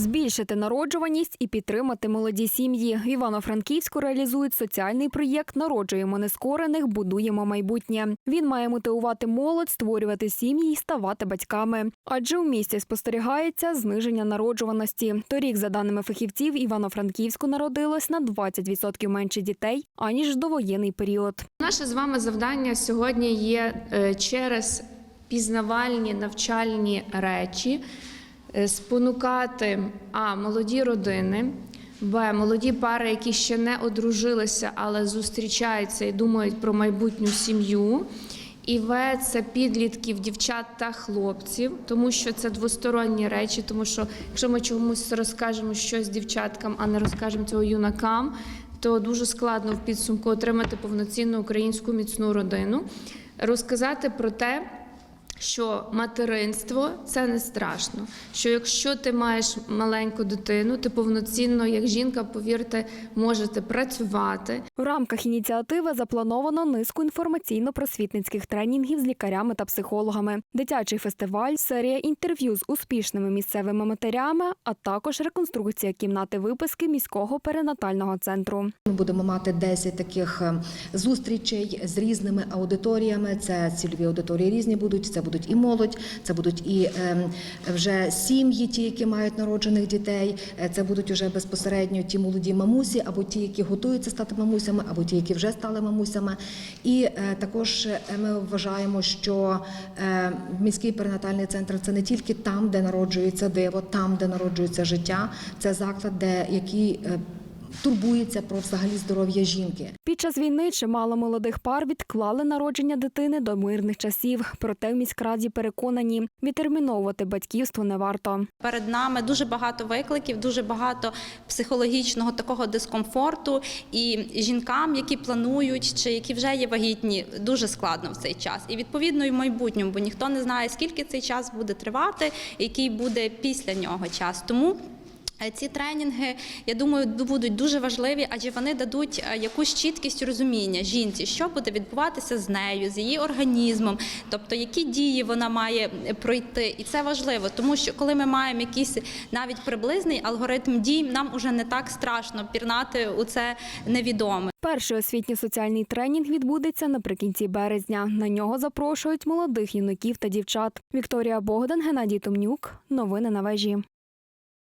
Збільшити народжуваність і підтримати молоді сім'ї. В Івано-Франківську реалізують соціальний проєкт Народжуємо нескорених, будуємо майбутнє. Він має мотивувати молодь, створювати сім'ї і ставати батьками. Адже у місті спостерігається зниження народжуваності. Торік, за даними фахівців, Івано-Франківську народилось на 20% менше дітей аніж довоєнний період. Наше з вами завдання сьогодні є е, через пізнавальні навчальні речі спонукати а молоді родини, б молоді пари, які ще не одружилися, але зустрічаються і думають про майбутню сім'ю. І В це підлітків, дівчат та хлопців, тому що це двосторонні речі. Тому що якщо ми чомусь розкажемо щось дівчаткам, а не розкажемо цього юнакам, то дуже складно в підсумку отримати повноцінну українську міцну родину. Розказати про те, що материнство це не страшно. Що якщо ти маєш маленьку дитину, ти повноцінно, як жінка, повірте, можете працювати, В рамках ініціативи заплановано низку інформаційно-просвітницьких тренінгів з лікарями та психологами, дитячий фестиваль, серія інтерв'ю з успішними місцевими матерями, а також реконструкція кімнати виписки міського перинатального центру. Ми будемо мати 10 таких е, зустрічей з різними аудиторіями. Це цільові аудиторії різні будуть. Це будуть і молодь, це будуть і е, вже сім'ї, ті, які мають народжених дітей. Е, Це будуть вже безпосередньо ті молоді мамусі, або ті, які готуються стати мамусями, або ті, які вже стали мамусями. І е, також е, ми вважаємо, що міський перинатальний центр це не тільки там, де народжується диво, там, де народжується життя. Це заклад, де який турбується про взагалі здоров'я жінки. Під час війни чимало молодих пар відклали народження дитини до мирних часів. Проте в міськраді переконані, відтерміновувати батьківство не варто. Перед нами дуже багато викликів, дуже багато психологічного такого дискомфорту. І жінкам, які планують чи які вже є вагітні, дуже складно в цей час. І відповідно і в майбутньому, бо ніхто не знає, скільки цей час буде тривати, який буде після нього час. Тому. Е, Ці тренінги, я думаю, будуть дуже важливі, адже вони дадуть е, якусь чіткість розуміння жінці, що буде відбуватися з нею, з її організмом, тобто які дії вона має е, пройти. І це важливо, тому що коли ми маємо якийсь навіть приблизний алгоритм дій, нам уже не так страшно пірнати у це невідоме. Перший освітньо-соціальний тренінг відбудеться наприкінці березня. На нього запрошують молодих юнаків та дівчат. Вікторія Богдан, Геннадій Томнюк. Новини на вежі.